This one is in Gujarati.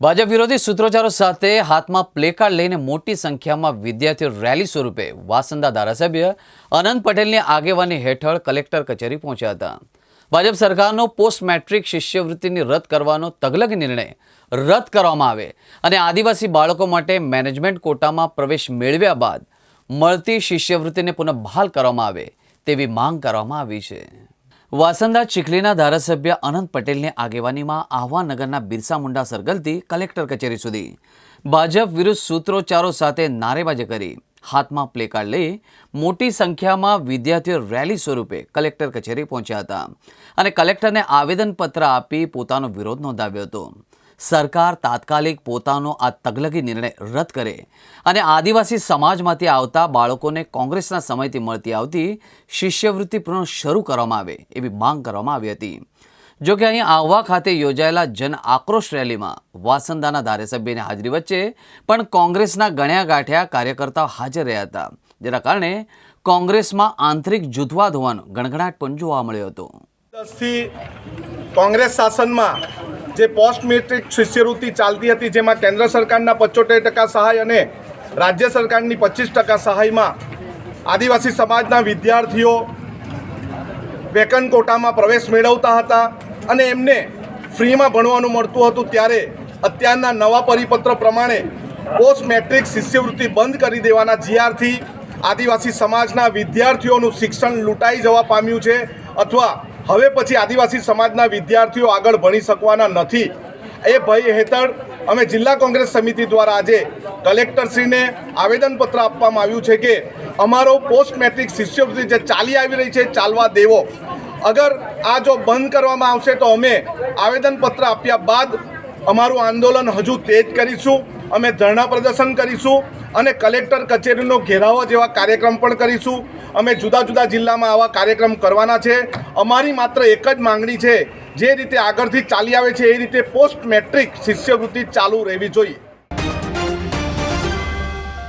ભાજપ વિરોધી સૂત્રોચ્ચારો સાથે હાથમાં પ્લેકાર્ડ લઈને મોટી સંખ્યામાં વિદ્યાર્થીઓ રેલી સ્વરૂપે વાસંદા ધારાસભ્ય અનંત પટેલની આગેવાની હેઠળ કલેક્ટર કચેરી પહોંચ્યા હતા. ભાજપ સરકારનો પોસ્ટ મેટ્રિક શિષ્યવૃત્તિની રદ કરવાનો તગલગ નિર્ણય રદ કરવામાં આવે અને આદિવાસી બાળકો માટે મેનેજમેન્ટ કોટામાં પ્રવેશ મેળવ્યા બાદ મળતી શિષ્યવૃત્તિને પુનઃ બહાલ કરવામાં આવે તેવી માંગ કરવામાં આવી છે. વાસંદા ચીખલીના ધારાસભ્ય અનંત પટેલની આગેવાનીમાં આહવા નગરના બિરસા મુંડા સર્કલથી કલેક્ટર કચેરી સુધી. ભાજપ વિરુદ્ધ સૂત્રોચ્ચારો સાથે નારેબાજી કરી. હાથમાં પ્લેકાર્ડ લઈ મોટી સંખ્યામાં વિદ્યાર્થીઓ રેલી સ્વરૂપે કલેક્ટર કચેરી પહોંચ્યા હતા. અને કલેક્ટરને આવેદનપત્ર આપી પોતાનો વિરોધ નોંધાવ્યો હતો. સરકાર તાત્કાલિક પોતાનો આ તગલગી નિર્ણય રદ કરે અને આદિવાસી સમાજમાંથી આવતા બાળકોને કોંગ્રેસના સમયથી મળતી આવતી શિષ્યવૃત્તિ પુનઃ શરૂ કરવામાં આવે એવી માંગ કરવામાં આવી હતી. જો કે અહીં આહવા ખાતે યોજાયેલા જન આક્રોશ રેલીમાં વાસંદાના ધારાસભ્યની હાજરી વચ્ચે પણ કોંગ્રેસના ગણ્યા ગાંઠ્યા કાર્યકર્તાઓ હાજર રહ્યા હતા, જેના કારણે કોંગ્રેસમાં આંતરિક જૂથવાદ હોવાનો ગણગણાટ પણ જોવા મળ્યો હતો. કોંગ્રેસ શાસનમાં જે પોસ્ટ મેટ્રિક શિષ્યવૃત્તિ ચાલતી હતી, જેમાં કેન્દ્ર સરકારના પચોતેર ટકા સહાય અને રાજ્ય સરકારની પચીસ ટકા સહાયમાં આદિવાસી સમાજના વિદ્યાર્થીઓ વેકન કોટામાં પ્રવેશ મેળવતા હતા અને એમને ફ્રીમાં ભણવાનું મળતું હતું. ત્યારે અત્યારના નવા પરિપત્ર પ્રમાણે પોસ્ટ મેટ્રિક શિષ્યવૃત્તિ બંધ કરી દેવાના જીઆરથી આદિવાસી સમાજના વિદ્યાર્થીઓનું શિક્ષણ લૂંટાઈ જવા પામ્યું છે અથવા હવે પછી આદિવાસી સમાજના વિદ્યાર્થીઓ આગળ ભણી શકવાના નથી. એ ભય હેઠળ અમે જિલ્લા કોંગ્રેસ સમિતિ દ્વારા આજે કલેક્ટરશ્રીને આવેદનપત્ર આપવામાં આવ્યું છે કે અમારો પોસ્ટ મેટ્રિક શિષ્યવૃત્તિ જે ચાલી આવી રહી છે ચાલવા દેવો. અગર આ જો બંધ કરવામાં આવશે તો અમે આવેદનપત્ર આપ્યા બાદ અમારું આંદોલન હજુ તેજ કરીશું. અમે ધરણા પ્રદર્શન કરીશું. અને કલેક્ટર કચેરીનો ઘેરાવો જેવા કાર્યક્રમ પણ કરીશું. અમે જુદા જુદા જિલ્લામાં આવા કાર્યક્રમ કરવાના છે. અમારી માત્ર એક જ માંગણી છે, જે રીતે આગળથી ચાલી આવે છે, એ રીતે પોસ્ટ મેટ્રિક શિષ્યવૃત્તિ ચાલુ રહેવી જોઈએ.